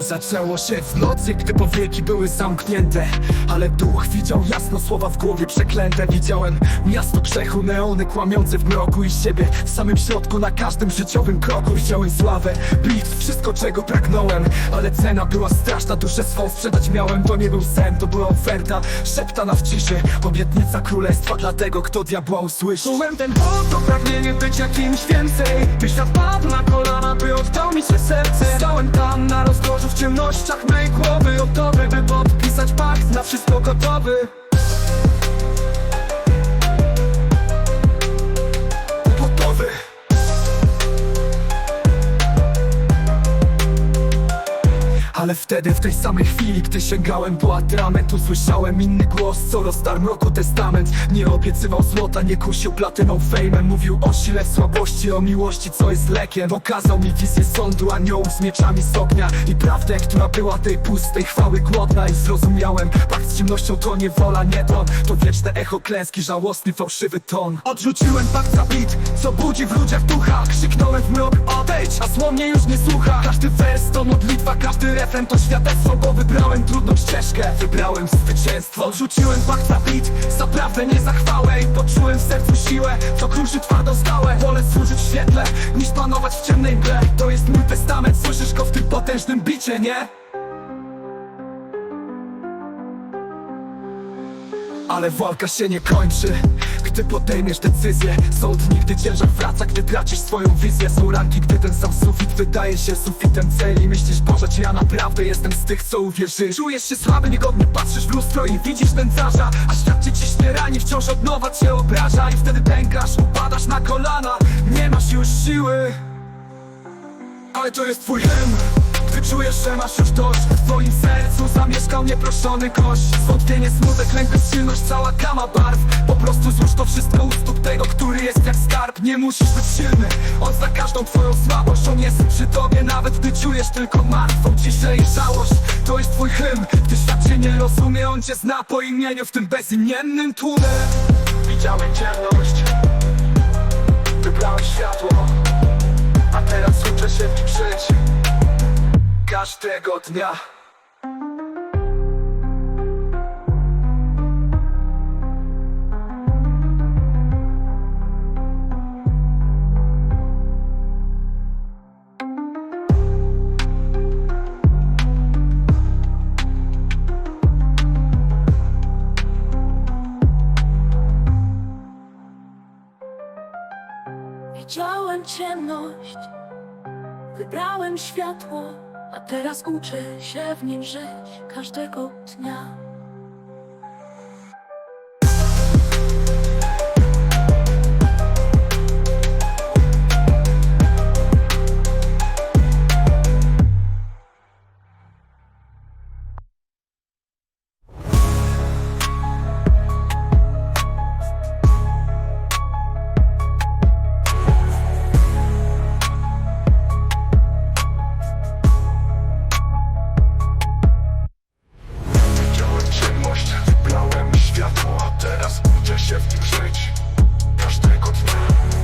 Zaczęło się w nocy, gdy powieki były zamknięte. Ale duch widział jasno słowa w głowie przeklęte. Widziałem miasto grzechu, neony kłamiące w mroku i siebie. W samym środku, na każdym życiowym kroku Widziałem sławę, bitw, wszystko czego pragnąłem. Ale cena była straszna, duszę swą sprzedać miałem. To nie był sen, to była oferta Szeptana w ciszy, obietnica królestwa Dla tego, kto diabła usłyszy. Czułem ten ból, to pragnienie być jakimś więcej. By świat padł na kolana, by oddał mi swe serce. Stałem tam na rozdrożu w ciemnościach mej głowy. Gotowy, by podpisać pakt, na wszystko gotowy Ale wtedy, w tej samej chwili, gdy sięgałem po atrament Usłyszałem inny głos, co rozdarł mroku testament. Nie obiecywał złota, nie kusił platyną fejmem Mówił o sile słabości, o miłości, co jest lekiem. Pokazał mi wizję sądu aniołów z mieczami z ognia I prawdę, która była tej pustej chwały głodna. I zrozumiałem, pakt z ciemnością to nie wola, nie don To wieczne echo klęski, żałosny, fałszywy ton. Odrzuciłem pakt za bit, co budzi w ludziach ducha. Krzyknąłem w mrok, odejdź, a zło mnie już nie słucha. Każdy wers to modlitwa, każdy refren to świadectwo Bo wybrałem trudną ścieżkę, wybrałem zwycięstwo. Odrzuciłem pakt za bit, za prawdę, nie za chwałę. I poczułem w sercu siłę, co kruszy twardą skałę Wolę służyć w świetle, niż panować w ciemnej mgle. To jest mój testament, słyszysz go w tym potężnym bicie, nie? Ale walka się nie kończy Gdy podejmiesz decyzję. Sąd nigdy ciężar wraca Gdy tracisz swoją wizję. Są ranki, gdy ten sam sufit wydaje się sufitem celi. Myślisz, Boże, czy ja naprawdę jestem z tych, co uwierzy Czujesz się słaby, niegodny, patrzysz w lustro i widzisz nędzarza A świat cię ciśnie rani, wciąż od nowa cię obraża. I wtedy pękasz, upadasz na kolana. Nie masz już siły ale to jest twój hymn Gdy czujesz, że masz już dość? W twoim sercu zamieszkał nieproszony gość. Zwątpienie, smutek, lęk, bezsilność Cała gama barw. Po prostu złóż to wszystko u stóp tego, który jest jak skarb. Nie musisz być silny On zna każdą twoją słabość. On jest przy tobie nawet gdy czujesz tylko martwą ciszę i żałość. To jest twój hymn. Gdy świat cię nie rozumie On cię zna po imieniu w tym bezimiennym tłumie. Widziałem ciemność Wybrałem światło a teraz uczę się w żyć Każdego dnia. Widziałem ciemność, wybrałem światło, a teraz uczę się w nim żyć każdego dnia. Teraz uczę się w tym żyć. Każdego dnia.